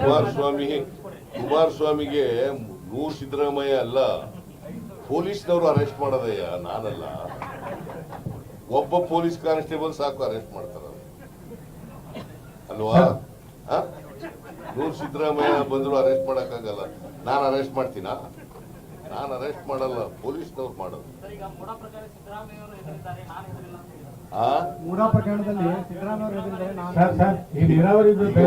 ಕುಮಾರಸ್ವಾಮಿ ಕುಮಾರಸ್ವಾಮಿಗೆ ನೂರ್ ಸಿದ್ದರಾಮಯ್ಯ ಅಲ್ಲ ಪೊಲೀಸ್ನವರು ಅರೆಸ್ಟ್ ಮಾಡೋದಯ್ಯ ನಾನಲ್ಲ. ಒಬ್ಬ ಪೊಲೀಸ್ ಕಾನ್ಸ್ಟೇಬಲ್ ಸಾಕು ಅರೆಸ್ಟ್ ಮಾಡ್ತಾರ ಅಲ್ವಾ? ಆ? ನೂರ್ ಸಿದ್ದರಾಮಯ್ಯ ಬಂದ್ರು ಅರೆಸ್ಟ್ ಮಾಡಕ್ಕಾಗಲ್ಲ. ನಾನು ಅರೆಸ್ಟ್ ಮಾಡ್ತೀನಾ? ನಾನು ಅರೆಸ್ಟ್ ಮಾಡಲ್ಲ ಪೊಲೀಸ್ನವ್ರು ಮಾಡೋದು. ಸರ್, ಈಗ ಮೂಡ ಪ್ರಕಾರ ಸಿದ್ದರಾಮಯ್ಯ ಅವರು ಹೆದರಿದ್ದಾರೆ ನಾನು ಹೆದರಿಲ್ಲ ಅಂತ ಹೇಳಿದ್ದಾರೆ. ಆ ಮೂಡಾ ಪ್ರಕರಣದಲ್ಲಿ ಸಿದ್ದರಾಮಯ್ಯ ಅವರು ನಾನು ಸರ್. ಸರ್ ಈ ನೀರಾವರಿ ಈಗ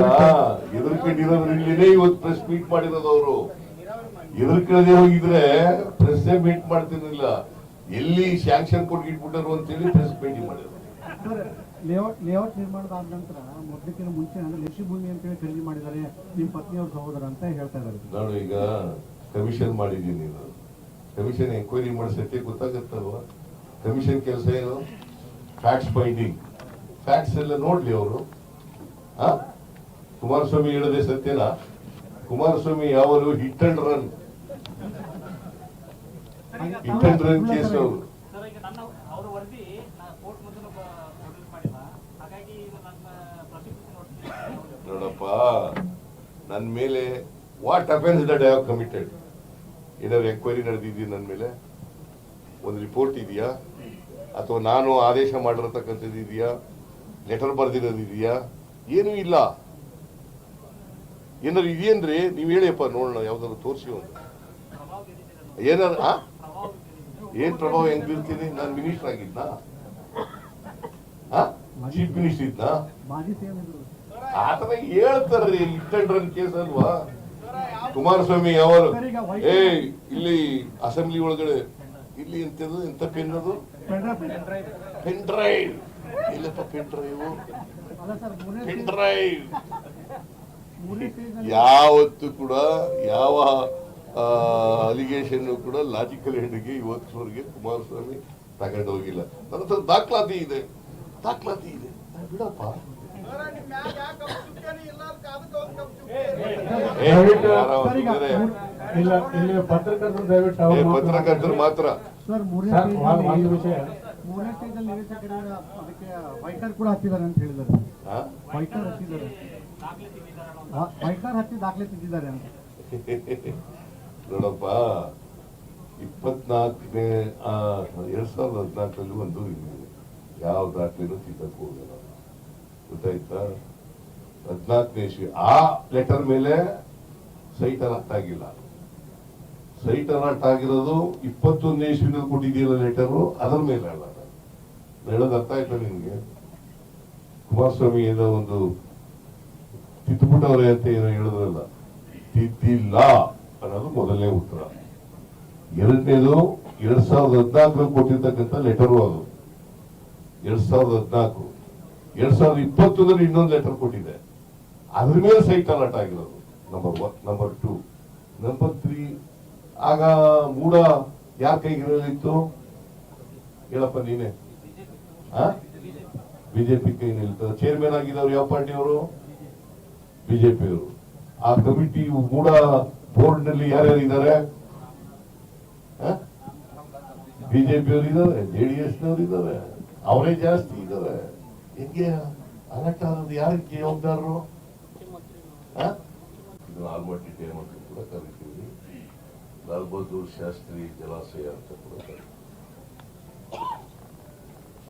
ಎದುರ್ಕೊಂಡಿರೋದ್ರಿಂದಲೇ ಇವತ್ತು ಪ್ರೆಸ್ ಮೀಟ್ ಮಾಡಿರೋದು ಅವರು. ಹೋಗಿದ್ರೆ ಪ್ರೆಸ್ ಮೀಟ್ ಮಾಡ್ತಿರ್ಲಿಲ್ಲ. ಎಲ್ಲಿ ಸ್ಯಾಂಕ್ಷನ್ ಕೊಟ್ಟು ಇಟ್ಬಿಟ್ಟರು ಅಂತೇಳಿ ಪ್ರೆಸ್ ಮೀಟಿಂಗ್ ಮಾಡಿದ್ರು ಲೇಔಟ್ ಲೇಔಟ್ ಆದ ನಂತರ ಮೊದಲಕ್ಕಿಂತ ಮುಂಚೆ ಅಂದ್ರೆ ಲೆಸಿ ಭೂಮಿ ಅಂತೇಳಿ ಖರೀದಿ ಮಾಡಿದ್ದಾರೆ ನಿಮ್ಮ ಪತ್ನಿಯವ್ರ ಸಹೋದರ ಅಂತ ಹೇಳ್ತಾ ಇದ್ದಾರೆ. ನಾನು ಈಗ ಕಮಿಷನ್ ಮಾಡಿದ್ದೀನಿ. ನಾನು ಕಮಿಷನ್ ಎಂಕ್ವೈರಿ ಮಾಡಿ ಗೊತ್ತಾಗತ್ತಲ್ವಾ ಗೊತ್ತಾಗತ್ತಲ್ವ? ಕಮಿಷನ್ ಕೆಲಸ ಏನು? ಫ್ಯಾಕ್ಟ್ಸ್ ಫೈಂಡಿಂಗ್ ಫ್ಯಾಕ್ಸ್ ಎಲ್ಲ ನೋಡ್ಲಿ ಅವರು. ಕುಮಾರಸ್ವಾಮಿ ಹೇಳದೆ ಸತ್ಯನಾ? ಕುಮಾರಸ್ವಾಮಿ ಯಾವಾಗಲೂ hit and run hit and run case ಅವರು. ನೋಡಪ್ಪ ನನ್ನ ಮೇಲೆ what offence that I have committed ಏನಾದ್ರು ಎಂಕ್ವೈರಿ ನಡೆದಿದ್ದೀನಿ ನನ್ನ ಮೇಲೆ? ಒಂದು ರಿಪೋರ್ಟ್ ಇದೆಯಾ? ಅಥವಾ ನಾನು ಆದೇಶ ಮಾಡಿರತಕ್ಕಂಥದ್ದು ಇದೆಯಾ? ಲೆಟರ್ ಬರೆದಿರೋದು ಇದೆಯಾ? ಏನೂ ಇಲ್ಲ. ಏನಾದ್ರು ಇದೆಯೇನ್ರಿ ನೀವು ಹೇಳಿಯಪ್ಪ ನೋಡೋಣ, ಯಾವ್ದಾದ್ರು ತೋರಿಸಿ ಒಂದು. ಪ್ರಭಾವ ಏನ್ ಪ್ರಭಾವ ಹೆಂಗ್ ಬೀರ್ತೀನಿ ನಾನು ಮಿನಿಸ್ಟರ್ ಆಗಿದ್ನಾ? ಚೀಫ್ ಮಿನಿಸ್ಟರ್ ಇದ್ದ ಆತನ ಹೇಳ್ತಾರ್ರಿ ಇಟ್ಟಂಡ್ರ ಕೇಸ್ ಅಲ್ವಾ? ಕುಮಾರಸ್ವಾಮಿ ಯಾವ ಏ ಇಲ್ಲಿ ಅಸೆಂಬ್ಲಿ ಒಳಗಡೆ, ಇಲ್ಲಿ ಎಂತದ್ದು ಎಂತ ಪೆನ್ ಅದು ಪೆಂಡ್ರೈವ್ ಪೆನ್ ಡ್ರೈವ್ ಇಲ್ಲಪ್ಪ ಪಿನ್ ಡ್ರೈವ್ ಪಿನ್ ಡ್ರೈವ್ ಯಾವತ್ತು ಕೂಡ ಯಾವ ಅಲಿಗೇಷನ್ ಕೂಡ ಲಾಜಿಕಲ್ ಹೆಡ್ಗೆ ಇವತ್ತಿನವರೆಗೆ ಕುಮಾರಸ್ವಾಮಿ ತಗೊಂಡು ಹೋಗಿಲ್ಲ. ನನ್ನ ಹತ್ರ ದಾಖಲಾತಿ ಇದೆ. ದಾಖಲಾತಿ ಇದೆ. ಬಿಡಪ್ಪ. ಪತ್ರಕರ್ತರು ಮಾತ್ರ. ಸರ್ ಮೂರನೇ ಒಂದು- ವಿಷಯ ಮೂರನೇ ಸ್ಟೇಜ್ ಅಲ್ಲಿ ನಿರೀಕ್ಷಕರ ಅದಕ್ಕೆ ವೈಟರ್ ಕೂಡ ಹತ್ತಿದ್ದಾರೆ ಅಂತ ಹೇಳಿದ್ದಾರೆ? ವೈಟರ್ ಒಂದು ವೈಟರ್ ಹಚ್ಚಿ ದಾಖಲೆ ತಿದ್ದಿದ್ದಾರೆ ಅಂತ. ನೋಡಪ್ಪ ಇಪ್ಪತ್ನಾಲ್ಕನೇ ಎರಡ್ ಸಾವಿರದ ಹದಿನಾಲ್ಕರಲ್ಲಿ ಒಂದು ಯಾವ ದಾಖಲೆನೂ ತಿದ್ದಕ್ಕೆ ಹೋಗಲ್ಲ. ಗೊತ್ತಾಯ್ತಾ? ಹದಿನಾಲ್ಕನೇ ಇಸ್ವಿ ಆ ಲೆಟರ್ ಮೇಲೆ ಸೈಟ್ ಹತ್ತಾಗಿಲ್ಲ ಆಗಿಲ್ಲ ಸೈಟ್ ಅಲರ್ಟ್ ಆಗಿರೋದು ಇಪ್ಪತ್ತೊಂದನೇ ಇಸ್ವಿನಲ್ಲಿ ಕೊಟ್ಟಿದ್ದೀರ ಲೆಟರು ಅದರ ಮೇಲೆ ಅಲ್ಲ ಹೇಳೋದು ಅರ್ಥ ಆಯ್ತಾ ನಿಮಗೆ? ಕುಮಾರಸ್ವಾಮಿ ಏನೋ ಒಂದು ತಿದ್ದುಬಿಟ್ಟವ್ರೆ ಅಂತ ಏನೋ ಹೇಳಿದ್ರಲ್ಲ, ತಿದ್ದಿಲ್ಲ ಅನ್ನೋದು ಮೊದಲನೇ ಉತ್ತರ. ಎರಡನೇದು, ಎರಡ್ ಸಾವಿರದ ಹದಿನಾಲ್ಕರಲ್ಲಿ ಕೊಟ್ಟಿರ್ತಕ್ಕಂಥ ಲೆಟರು ಅದು. ಎರಡ್ ಸಾವಿರದ ಹದಿನಾಲ್ಕು. ಎರಡ್ ಸಾವಿರದ ಇಪ್ಪತ್ತೊಂದರಲ್ಲಿ ಇನ್ನೊಂದು ಲೆಟರ್ ಕೊಟ್ಟಿದೆ. ಅದ್ರ ಮೇಲೆ ಸೈಟ್ ಅಲರ್ಟ್ ಆಗಿರೋದು. Number one number two number three ಆಗ ಮೂಡ ಯಾರ ಕೈಗಿರಲಿತ್ತು? ಹೇಳಪ್ಪ ನೀನೆ. ಬಿಜೆಪಿ ಕೈ ನಿಲ್ತದೆ. ಚೇರ್ಮನ್ ಆಗಿದ್ದವ್ರು ಯಾವ ಪಾರ್ಟಿಯವರು? ಬಿಜೆಪಿಯವರು. ಆ ಕಮಿಟಿ ಮೂಡ ಬೋರ್ಡ್ನಲ್ಲಿ ಯಾರ್ಯಾರು ಇದ್ದಾರೆ? ಜೆ ಡಿ ಜೆಡಿಎಸ್ ನವರು ಇದ್ದಾರೆ, ಅವರೇ ಜಾಸ್ತಿ ಇದ್ದಾರೆ. ಹೆಂಗೆ ಅಲರ್ಟ್ ಆದ್ರೆ ಯಾರಿಗೆ ಜವಾಬ್ದಾರರು? ಆಲ್ಮಟ್ಟಿ ಬಹದ್ದೂರ್ ಶಾಸ್ತ್ರಿ ಜಲಾಶಯ ಅಂತ ಕೂಡ